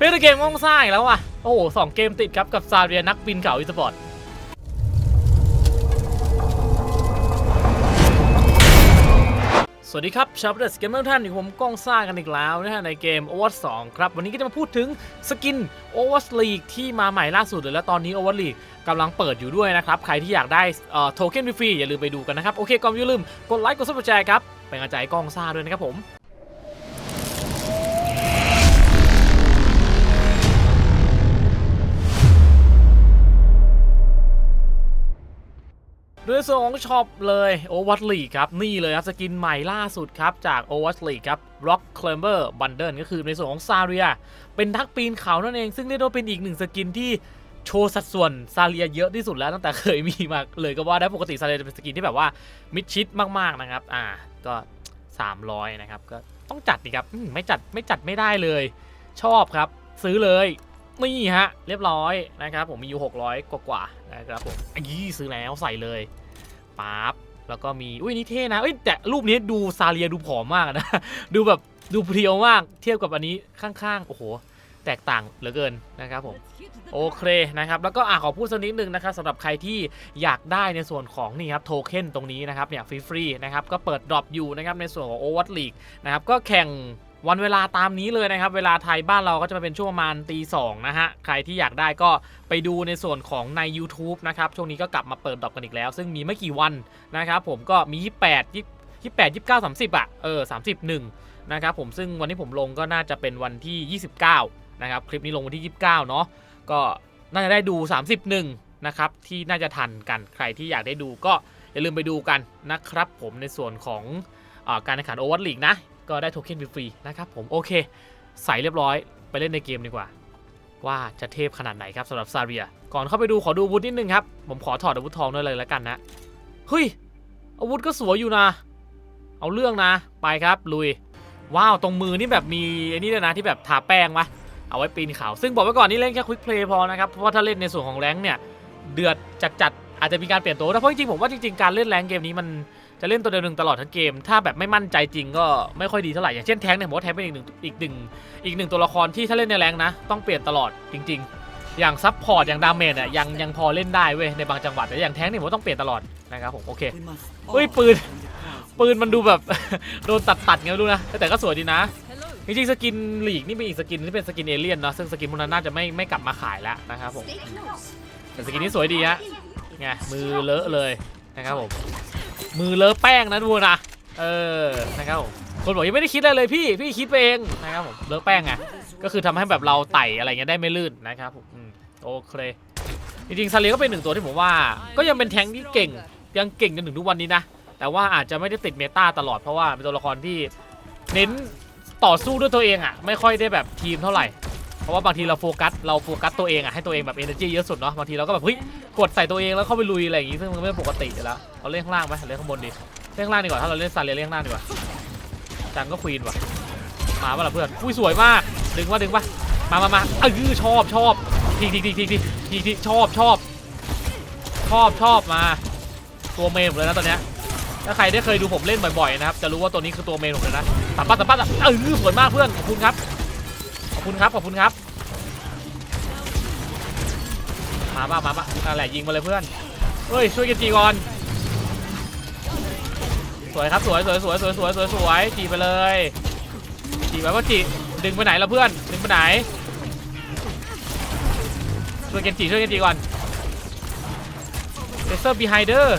เป็นเกมง่องซ่าอีกแล้วว่ะ โอ้โหสองเกมติดครับกับซาเรียนักบินเก่าอีสปอร์ตสวัสดีครับชาวเดสเกมเมอร์ท่านอยู่ผมก้องซ่ากันอีกแล้วนะฮะในเกม Overwatch 2 ครับ วันนี้ก็จะมาพูดถึงสกิน Overwatch League ที่มาใหม่ล่าสุดเลยและตอนนี้ Overwatch League กำลังเปิดอยู่ด้วยนะครับ ใครที่อยากได้โทเค็นฟรีอย่าลืมไปดูกันนะครับ โอเคก่อนอย่าลืมกดไลค์กดซับสไครต์ครับ เป็นกำลังใจให้ก้องซ่าด้วยนะครับผม ด้วยส่วนของช็อปเลย Overwatch League ครับ นี่เลยครับ สกินใหม่ล่าสุดครับ จาก Overwatch League ครับ Rock Climber Bundle ก็คือในส่วนของซาเรีย เป็นทักปีนเขานั่นเอง ซึ่งเรียกว่าเป็นอีกหนึ่งสกินที่โชว์สัดส่วนซาเรียเยอะที่สุดแล้วตั้งแต่เคยมีมาเลยก็ว่าได้ปกติซาเรียจะเป็นสกินที่แบบว่ามิดชิดมากๆนะครับ อ่าก็ 300 นะครับ ก็ต้องจัดดีครับไม่จัดไม่จัดไม่ได้เลย ชอบครับ ซื้อเลย นี่ฮะ เรียบร้อยนะครับผมมีอยู่ 600 กว่ากว่านะครับผมอี้ซื้อแล้วใส่เลยปั๊บแล้วก็มีอุ้ยนี่เท่นะเอ้ยแต่รูปนี้ดูซาเลียดูผอมมากนะ ดูแบบดูเพรียวมากเทียบกับอันนี้ข้างๆ โอ้โห แตกต่างเหลือเกินนะครับผมโอเคนะครับ แล้วก็อะขอพูดสักนิดนึงนะครับสำหรับใครที่อยากได้ในส่วนของนี่ครับโทเค็นตรงนี้นะครับเนี่ยฟรีๆนะครับก็เปิดดรอปอยู่นะครับในส่วนของ Overwatch League นะครับก็แข่ง วันเวลาตามนี้เลยนะครับ เวลาไทยบ้านเราก็จะมาเป็นช่วงประมาณตีสองนะฮะ ใครที่อยากได้ก็ไปดูในส่วนของใน YouTube นะครับ ช่วงนี้ก็กลับมาเปิดดอปกันอีกแล้ว ซึ่งมีไม่กี่วันนะครับผมก็มี 28 28 29 30อะเออ31นะครับผมซึ่งวันที่ผมลงก็น่าจะเป็นวันที่ 29นะครับคลิปนี้ลงวันที่ 29เนาะก็น่าจะได้ดู 31นะครับที่น่าจะทันกันใครที่อยากได้ดูก็อย่าลืมไปดูกันนะครับผมในส่วนของอการแข่งขันโอเวัตลีกนะ ก็ได้โทเค็นฟรีๆนะครับผมโอเค ใส่เรียบร้อยไปเล่นในเกมดีกว่า ว่าจะเทพขนาดไหนครับสำหรับซาเรีย ก่อนเข้าไปดูขอดูอาวุธนิดนึงครับ ผมขอถอดอาวุธทองด้วยเลยแล้วกันนะเฮ้ยอาวุธก็สวยอยู่นะ เอาเรื่องนะ ไปครับลุย ว้าวตรงมือนี่แบบมีไอ้นี่ด้วยนะที่แบบทาแป้งวะเอาไว้ปีนเขา ซึ่งบอกไว้ก่อนนี่เล่นแค่ควิกเพลย์พอนะครับ เพราะว่าถ้าเล่นในส่วนของแรงเนี่ย เดือดจัดๆอาจจะมีการเปลี่ยนตัวนะเพราะจริงๆผมว่าจริงๆการเล่นแรงเกมนี้มัน จะเล่นตัวเดียวหนึ่งตลอดทั้งเกม ถ้าแบบไม่มั่นใจจริงก็ไม่ค่อยดีเท่าไหร่อย่างเช่นแทงเนี่ยผมว่าแทงเป็นอีกหนึ่งอีกหนึ่งอีกหนึ่งตัวละครที่ถ้าเล่นในแรงนะ ต้องเปลี่ยนตลอดจริง ๆ อย่างซับพอร์ตอย่างดาเมจเนี่ยยังยังพอเล่นได้เว้ยในบางจังหวะแต่อย่างแทงเนี่ยผมว่าต้องเปลี่ยนตลอดนะครับผมโอเคเฮ้ยปืนปืนมันดูแบบโดนตัดตัดไงไม่รู้นะแต่ก็สวยดีนะจริงๆสกินหลีกนี่เป็นอีกสกินที่เป็นสกินเอเลี่ยนเนาะซึ่งสกินพวกนั้นน่าจะไม่ไม่กลับมาขายแล้วนะครับผมแต่สกินนี้สวยดีฮะไงมือเลอะเลยนะครับผม มือเลอะแป้งนะดูนะเออนะครับผมคนบอกยังไม่ได้คิดอะไรเลยพี่พี่คิดไปเองนะครับผมเลอะแป้งไงก็คือทำให้แบบเราไต่อะไรเงี้ยได้ไม่ลื่นนะครับผมโอเคจริงๆซาเลก็เป็นหนึ่งตัวที่ผมว่า ก็ยังเป็นแทงค์ที่เก่งยังเก่งจนถึงทุกวันนี้นะแต่ว่าอาจจะไม่ได้ติดเมตาตลอดเพราะว่าเป็นตัวละครที่เน้นต่อสู้ด้วยตัวเองอะไม่ค่อยได้แบบทีมเท่าไหร่ เพราะว่าบางทีเราโฟกัสเราโฟกัสตัวเองอะให้ตัวเองแบบ energy เยอะสุดเนาะบางทีเราก็แบบเฮ้ยกดใส่ตัวเองแล้วเข้าไปลุยอะไรอย่างงี้ซึ่งมันไม่ปกติอยู่แล้วเราเล่นข้างล่างไหมเล่นข้างบนดีเล่นข้างล่างดีกว่าถ้าเราเล่นซาเลียเล่นข้างล่างดีกว่าจังก็ควีนว่ะมาป่ะล่ะเพื่อนอุ้ยสวยมากดึงว่าดึงป่ะมามามาเออชอบชอบทีทีทีทีทีทีทีชอบชอบชอบชอบมาตัวเมนผมเลยนะตอนเนี้ยถ้าใครได้เคยดูผมเล่นบ่อยๆนะครับจะรู้ว่าตัวนี้คือตัวเมนผมเลยนะตับปัดตับปัดเออสวยมากเพื่อนขอบคุณครับ อบคุณครับขอบคุณครับมาบ้ามาบ้านั่นแหละยิงมาเลยเพื่อนเฮ้ยช่วยกันจีก่อนสวยครับสวยสวยสวยสวยสวยสวยสวยจีไปเลยจีไปว่าจีดึงไปไหนล้วเพื่อนดึงไปไหนช่วยกันจีช่วยกันจีก่อนเลเซอร์บีไฮเดอร์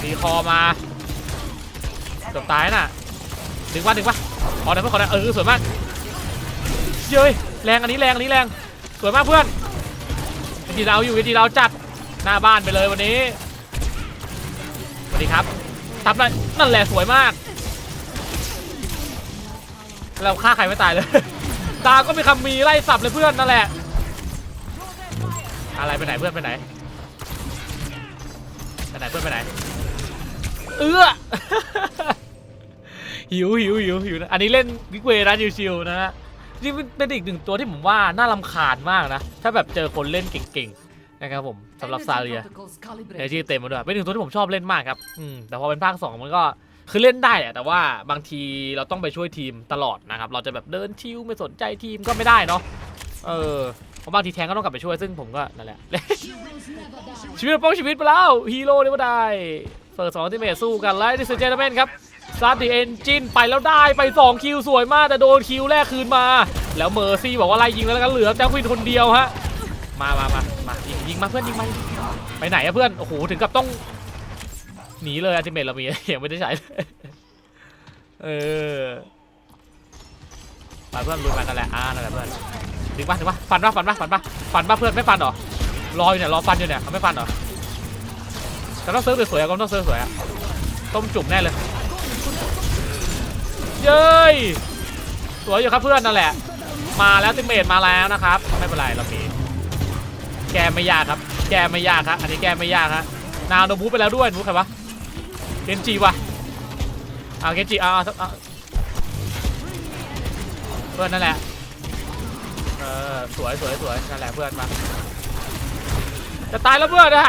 ตีคอมาเกือบตายน่ะดึงว่าดึงว่าขอหน่อยเพื่อนขอหน่อยเออสวยมาก เย้ยแรงอันนี้แรงอันนี้แรงสวยมากเพื่อนวิธีเราอยู่วิธีเราจัดหน้าบ้านไปเลยวันนี้สวัสดีครับทับนั่นนั่นแหละสวยมาก เราฆ่าใครไม่ตายเลย ตาก็มีคำมีไล่สับเลยเพื่อนนั่นแหละ อะไรไปไหนเพื่อนไปไหนไปไหนเพื่อนไปไหน เอื้อหิวหิวหิวหิวอันนี้เล่นวิกเวนะชิวๆนะฮะ จริงๆเป็นอีกหนึ่งตัวที่ผมว่าน่ารำคาญมากนะ ถ้าแบบเจอคนเล่นเก่งๆนะครับผมสำหรับซาเรียเอจีเต็มมาด้วยเป็นหนึ่งตัวที่ผมชอบเล่นมากครับอืมแต่พอเป็นภาค 2 มันก็คือเล่นได้อะแต่ว่าบางทีเราต้องไปช่วยทีมตลอดนะครับเราจะแบบเดินชิวไม่สนใจทีมก็ไม่ได้เนาะเออเพราะบางทีแทงก็ต้องกลับไปช่วยซึ่งผมก็นั่นแหละชีวิตป้องชีวิตไปแล้วฮีโร่เนี่ยไม่ได้เฟิร์สสองที่เมทสู้กันแล้วดิสเจนเมนครับ ซาร์ดีเอนจินไปแล้วได้ไป 2 คิวสวยมาก แต่โดนคิวแรกคืนมา แล้วเมอร์ซี่บอกว่าไล่ยิงแล้วแล้วกันเหลือแจ็ควินคนเดียวฮะ มามามามายิงยิงมาเพื่อนยิงมาไปไหนอะเพื่อน โอ้โห ถึงกับต้อง หนีเลยอัลติเมทเรามียังไม่ได้ใช้เลยเออไปเพื่อนลุยมากันแหละอ่านั่นแหละเพื่อนถึงปะถึงปะฟันปะฟันปะฟันปะฟันปะเพื่อนไม่ฟันหรอรออยู่เนี่ยรอฟันอยู่เนี่ยเขาไม่ฟันหรอแต่ต้องเซิร์ฟสวยๆก็ต้องเซิร์ฟสวยอะต้มจุ่มแน่เลย เย้ยสวยอยู่ครับเพื่อนนั่นแหละ มาแล้วติเมตมาแล้วนะครับ ไม่เป็นไรเรามีแกไม่ยากครับ แกไม่ยากครับ อันนี้แกไม่ยากครับนาวโนบูไปแล้วด้วยนูใครวะเกนจิวะเอาเกนจิเอาเอาเพื่อนนั่นแหละเออสวยสวยสวยนั่นแหละเพื่อนมาจะตายแล้วเพื่อนอะ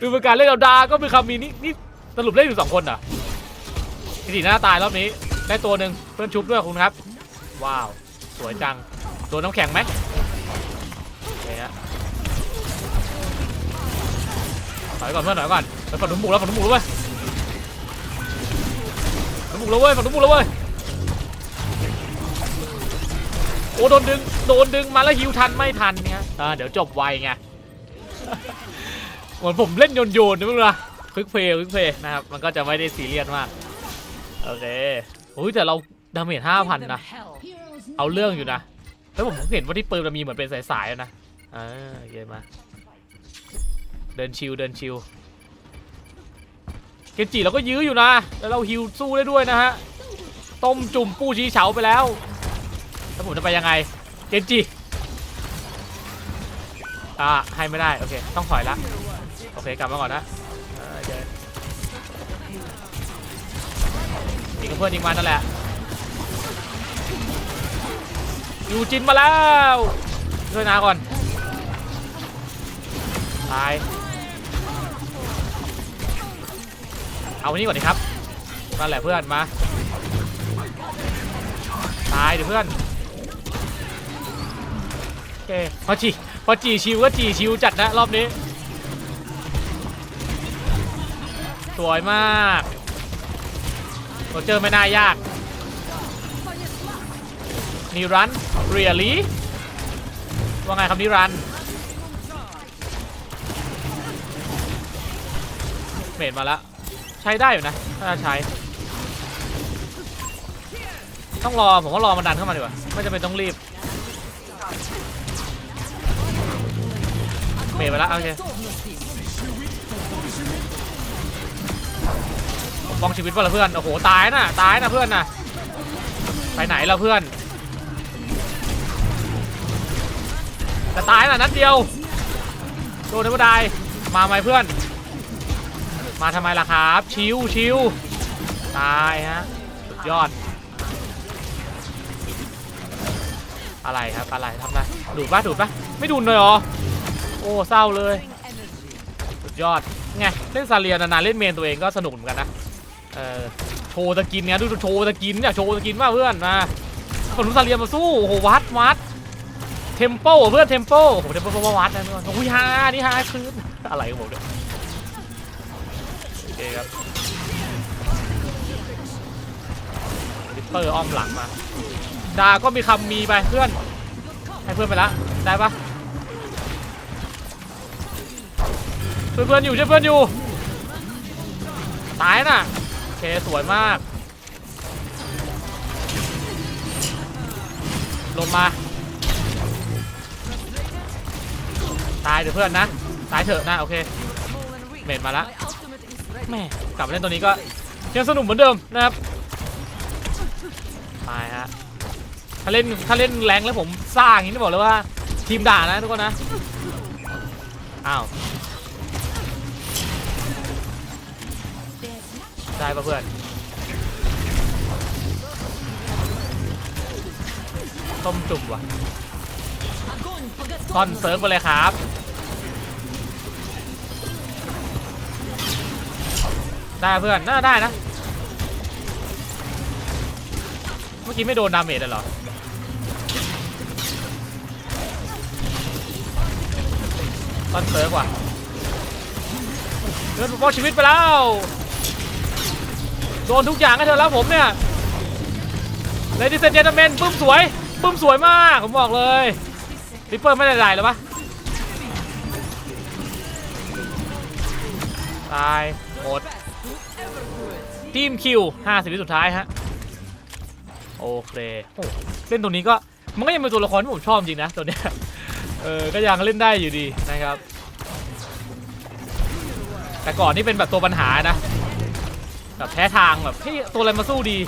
ดูเป็นการเล่นเอาดาก็มีคำมีนี่นี่สรุปเล่นอยู่สองคนเหรอ ทีสีหน้าตายรอบนี้ ได้ตัวหนึ่งเพื่อนชุบด้วยคุณครับ ว้าว สวยจังโดนน้ำแข็งไหมโอเคฮะถอยก่อนเพื่อนถอยก่อนไปฝั่งนุ่มบุกแล้วฝั่งนุ่มบุกแล้วเว้ยฝั่งนุ่มบุกแล้วเว้ยฝั่งนุ่มบุกแล้วเว้ยโอ้โดนดึงโดนดึงมาแล้วฮิวทันไม่ทันเนี่ยอ่าเดี๋ยวจบไวไงเหมือนผมเล่นโยนโยนๆนะมึงละควิกเพย์ควิกเพย์นะครับมันก็จะไม่ได้ซีเรียสมาก โอเคโอ้ยแต่เราดาเมจห้าพันนะ เอาเรื่องอยู่นะแล้วผมเห็นว่าที่ปืนมันมีเหมือนเป็นสายๆอะนะอ่าโอเคมา เดินชิวเดินชิวเกนจิเราก็ยื้ออยู่นะ แล้วเราฮิวสู้ได้ด้วยนะฮะ ต้มจุ่มปู้ชี้เฉาไปแล้ว แล้วผมจะไปยังไง เกนจิอ่าให้ไม่ได้ โอเค ต้องถอยละ โอเค กลับมาก่อนนะ ยิงกับเพื่อนยิงมานั่นแหละยูจินมาแล้วช่วยนาก่อนตายเอาวันนี้ก่อนดิครับนั่นแหละเพื่อนมาตายเดี๋ยวเพื่อนโอเคพอจีพอจีชิวก็จีชิวจัดนะรอบนี้สวยมาก โรเจอร์ไม่น่ายากนิรันเรียลีว่าไงครับนิรันเมดมาแล้วใช้ได้อยู่นะถ้าใช้ ต้องรอผมว่ารอมันดันเข้ามาดีกว่าไม่จำเป็นต้องรีบเมดไปแล้วโอเค ผมป้องชีวิตเพื่อนเพื่อน โอ้โห ตายนะตายนะเพื่อนนะไปไหนล้วเพื่อน จะตายน่ะนัดเดียว โดนธรรมดายมาไหมเพื่อน มาทำไมล่ะครับ ชิวชิวตายฮะ สุดยอด อะไรครับอะไรทำอะไรดูดปะดูดปะไม่ดูดเลยหรอ โอ้เศร้าเลย สุดยอดไงเล่นซาเลียนานๆเล่นเมนตัวเองก็สนุกเหมือนกันนะ เออโชว์ตะกินเนี่ยดูโชว์ตะกินเนี่ยโชว์ตะกินมากเพื่อนมาคนรู้ซาเลียมาสู้โอ้โหวัดวัดเทมโปเพื่อนเทมโปโอ้โหเทมโปประวัตินะเพื่อนโอ้ยฮานี่ฮาคืนอะไรของผมเนี่ยโอเคครับลิปเปอร์อ้อมหลังมาดาก็มีคำมีไปเพื่อนให้เพื่อนไปละได้ปะช่วยเพื่อนอยู่ช่เพื่อนอยู่ตายน่ะ เคสวยมาก ลงมา ตายเดี๋ยวเพื่อนนะ ตายเถอะนะโอเค เมดมาละแม่กลับมาเล่นตัวนี้ก็ยังสนุกเหมือนเดิมนะครับตายฮะถ้าเล่นถ้าเล่นแรงแล้วผมสร้างอย่างนี้บอกเลยว่าทีมด่านะทุกคนนะ อ้าว ได้ปะเพื่อนต้มจุ่มว่ะซ่อนเซิร์ฟไปเลยครับ ได้เพื่อนน่าได้นะ เมื่อกี้ไม่โดนดาเมจเลยเหรอตอนเซิร์ฟว่ะเงินปกป้องชีวิตไปแล้ว โดนทุกอย่างให้เธอแล้วผมเนี่ยเลดี้เซนเจนเมนปุ้มสวยปุ้มสวยมากผมบอกเลยริปเปอร์ไม่ได้ไหลหรอปะตายหมดทีมคิว50วิสุดท้ายฮะโอเคเล่นตัวนี้ก็มันก็ยังเป็นตัวละครที่ผมชอบจริงนะตัวเนี้ยเออก็ยังเล่นได้อยู่ดีนะครับ แต่ก่อนนี่เป็นแบบตัวปัญหานะ แบบแพ้ทางแบบที่ตัวอะไรมาสู้ดี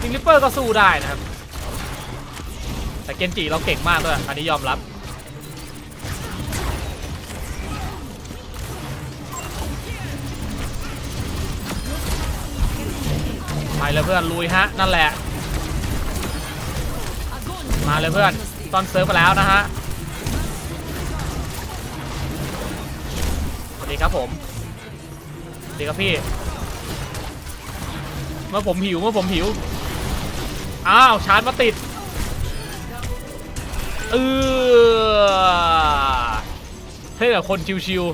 จิงลิปเปอร์ก็สู้ได้นะครับ แต่เกนจิเราเก่งมากด้วย อันนี้ยอมรับ ไปเลยเพื่อนลุยฮะ นั่นแหละ มาเลยเพื่อนตอนเซิร์ฟไปแล้วนะฮะ สวัสดีครับผม สวัสดีครับพี่ มื่อผมหิวเมื่อผมหิว อ้าวชาร์จมาติดเออเท่กับคนชิว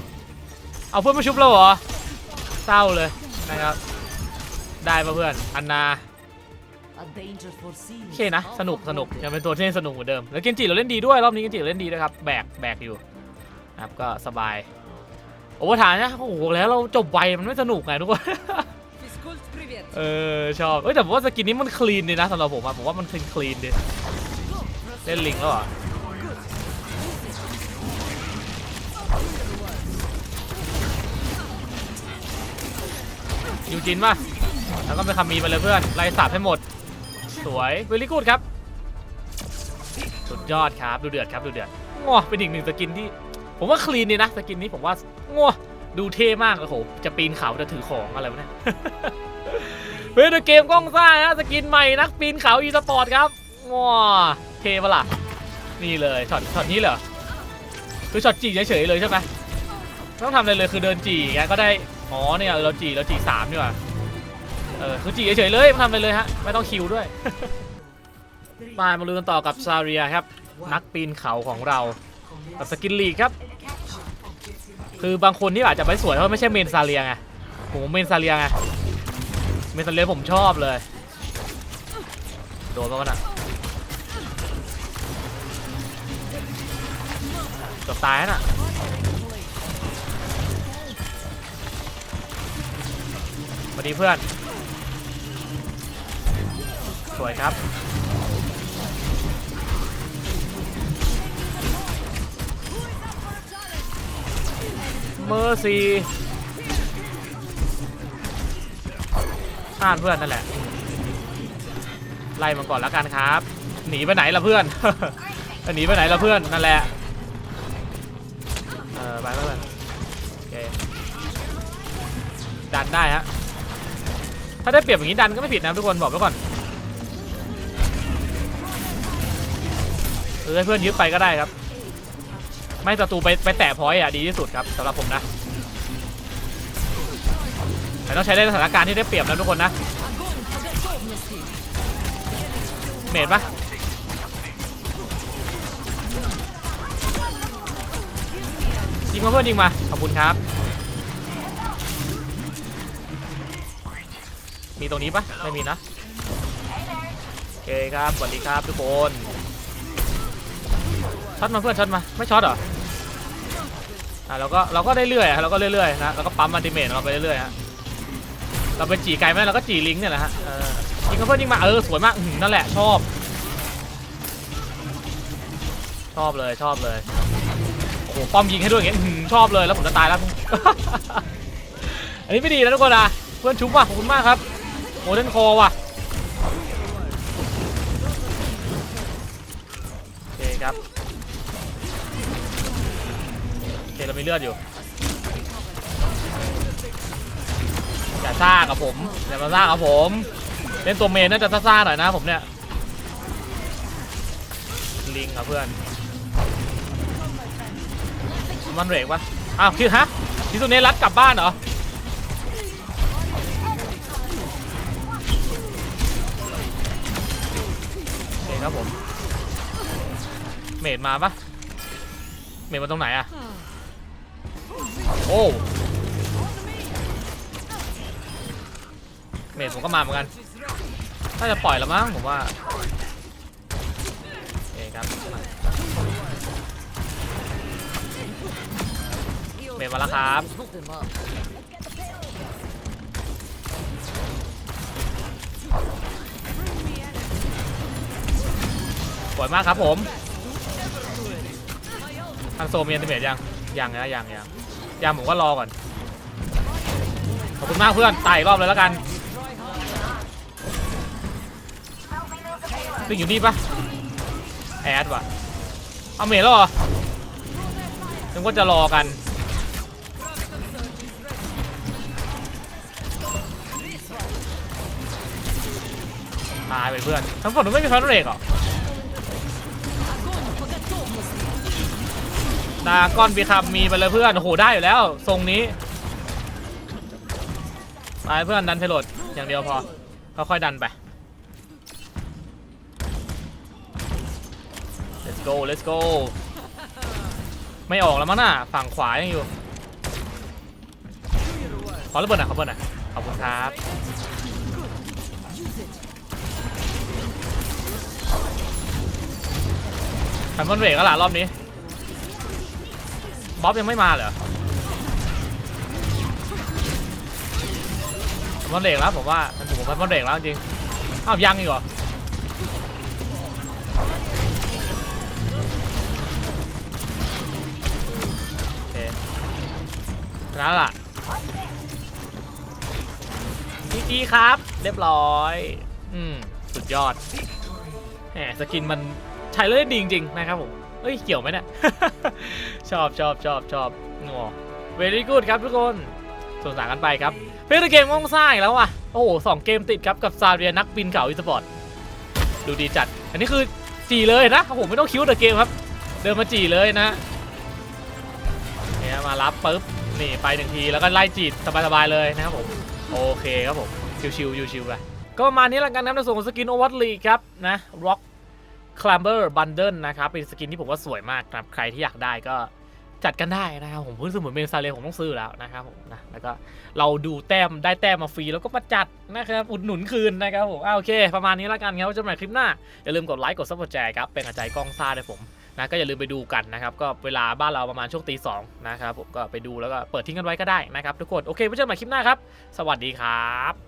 ๆเอาเพื่อนมาชุบเราเหรอเศร้าเลยนะครับ ได้มาเพื่อนอันนาโอเคนะ สนุกสนุกยังเป็นตัวที่สนุกเหมือนเดิม แล้วเกนจิเราเล่นดีด้วย รอบนี้เกนจิเล่นดีนะครับ แบกแบกอยู่นะครับก็สบาย โอ้วอร์ทานนะโอ้โหแล้วเราจบไวมันไม่สนุกไงทุกคน เออชอบเอ้ยแต่ผมว่าสกินนี้มันคลีนดีนะสำหรับผมอะผมว่ามันคลีนคลีนดีเล่นลิงแล้วเหรอยูจินป่ะแล้วก็ไปคำมีไปเลยเพื่อนไล่สับให้หมด สวยเวลี่กูดครับ สุดยอดครับดูเดือดครับดูเดือดง้อเป็นอีกหนึ่งสกินที่ ผมว่าคลีนดีนะสกินนี้ผมว่าง้อดูเท่มากโอ้โหจะปีนเขาจะถือของอะไรวะเนี่ย ฮ้ยเกมกล้องซ่าฮะสกินใหม่นักปีนเขาอีสปอร์ตครับง้อเทปะล่ะนี่เลยช็อตช็อตนี้เหรอคือช็อตจีเฉยๆเลยใช่ไหมต้องทำอะไรเลยคือเดินจีอย่างก็ได้อ๋อเนี่ยเราจีเราจีสามดีกว่าเออคือจีเฉยๆเลยไม่ทำไรเลยฮะไม่ต้องคิวด้วย มามาลุ้นกันต่อกับซาเรียครับ นักปีนเขาของเรากับสกินลีกครับ คือบางคนที่อาจจะไม่สวยเพราะไม่ใช่เมนซาเรียไงผมเมนซาเรียไง เมนซาเรียผมชอบเลย โดนมากนอะเกือบตายน่ะสวัสดีเพื่อน สวยครับเมอร์ซี พลาดเพื่อนนั่นแหละ ไล่มาก่อนแล้วกันครับ หนีไปไหนล่ะเพื่อนจะหนีไปไหนล่ะเพื่อนนั่นแหละ เออไปเพื่อนโอเคดันได้ฮะ ถ้าได้เปรียบอย่างนี้ดันก็ไม่ผิดนะทุกคนบอกไว้ก่อนเออเพื่อนยึดไปก็ได้ครับ ไม่ศัตรูไปไปแตะพอยอะดีที่สุดครับสำหรับผมนะ แต่ต้องใช้ในสถานการณ์ที่ได้เปรียบนะทุกคนนะเมดปะยิงมาเพื่อนยิงมาขอบคุณครับ มีตรงนี้ปะไม่มีนะโอเคครับสวัสดีครับทุกคนช็อตมาเพื่อนช็อตมาไม่ช็อตเหรออะเราก็เราก็ได้เรื่อยเราก็เรื่อยๆนะเราก็ปั๊มอันติเมทเราไปเรื่อยๆฮะ เราไปจีไกลไหมเราก็จีลิงเนี่ยแหละฮะยิงมาเพื่อนยิงมาเออสวยมากนั่นแหละชอบ ชอบเลยชอบเลยโอ้โหป้อมยิงให้ด้วยอย่างเงี้ยชอบเลยแล้วผมจะตายแล้วอันนี้ไม่ดีนะทุกคนอะเพื่อนชุบว่ะขอบคุณมากครับโมเดิร์นคอว่ะโอเคครับโอเคเรามีเลือดอยู่ แต่ซ่ากับผมแต่มาซ่ากับผมเล่นตัวเมนน่าจะซ่าๆหน่อยนะผมเนี่ยลิงครับเพื่อนมันเรกวะอ้าวคือฮะทิสุเนรัดกลับบ้านเหรอเองครับผม เมดมาปะเมดมาตรงไหนอะโอ้ เมดผมก็มาเหมือนกันน่าจะปล่อยแล้วมั้งผมว่าโอเคครับเมดมาแล้วครับ Hold them up. สวยมากครับผมทางโซมีอันติเมตยัง ยังนะยังยังยังผมก็รอก่อน ขอบคุณมากเพื่อนไต่รอบเลยแล้วกัน ตึงอยู่นี่ปะแอดวะเอาเมทแล้วเหรอนึกว่าจะรอกันตายไปเพื่อนทั้งฝั่งนู้นไม่มีแฟนเรกเหรอดาก้อนบีคับมีไปเลยเพื่อน โอ้โห ได้อยู่แล้ว ทรงนี้ไปเพื่อนดันเพลดอย่างเดียวพอค่อยๆดันไป let's go let's go ไม่ออกแล้วมั้งน่ะฝั่งขวายังอยู่ ขอระเบิดหน่อยขอระเบิดหน่อยขอบคุณครับขันบนเบรกก็หล่ะรอบนี้ บ๊อบยังไม่มาเหรอขันบนเบรกแล้วผมว่ามันผมขันบนเบรกแล้วจริง อ้าวยังอีกเหรอ แล้วล่ะจีจีครับ เรียบร้อย อืม สุดยอดแหมสกินมันใช้เลยดีจริงๆนะครับผมเอ้ย เกี่ยวไหมเนี่ย ชอบชอบชอบชอบงอเวลี่กูดครับทุกคนส่งสารกันไปครับ เพลย์เกมงงซ่าอีกแล้วว่ะ โอ้โหสองเกมติดครับกับซาเรียนักบินเก่าอีสปอร์ต ดูดีจัด อันนี้คือจีเลยนะโอ้โหไม่ต้องคิวเดอะเกมครับ เดินมาจีเลยนะเนี่ยมารับปุ๊บ นี่ไปหนึ่งทีแล้วก็ไล่จีดสบายๆเลยนะครับผม โอเคครับผม ชิวๆชิวๆไปก็ประมาณนี้ละกันนะในส่วนของสกินโอวัตลีครับนะ Rock Clamber Bundle นะครับเป็นสกินที่ผมว่าสวยมากนะครับใครที่อยากได้ก็จัดกันได้นะครับผมเพิ่งสมุนเมนซาเลผมต้องซื้อแล้วนะครับผมนะแล้วก็เราดูแต้มได้แต้มมาฟรีแล้วก็มาจัดนะครับอุดหนุนคืนนะครับผมอ่าโอเค ประมาณนี้ละกันครับเจอกันใหม่คลิปหน้า อย่าลืมกดไลค์กดซับสไครต์ครับเป็นกำลังใจกล้องซ่าด้วยผม นะก็อย่าลืมไปดูกันนะครับก็เวลาบ้านเราประมาณช่วงตีสองนะครับผมก็ไปดูแล้วก็เปิดทิ้งกันไว้ก็ได้นะครับทุกคนโอเคไว้เจอกันใหม่คลิปหน้าครับ สวัสดีครับ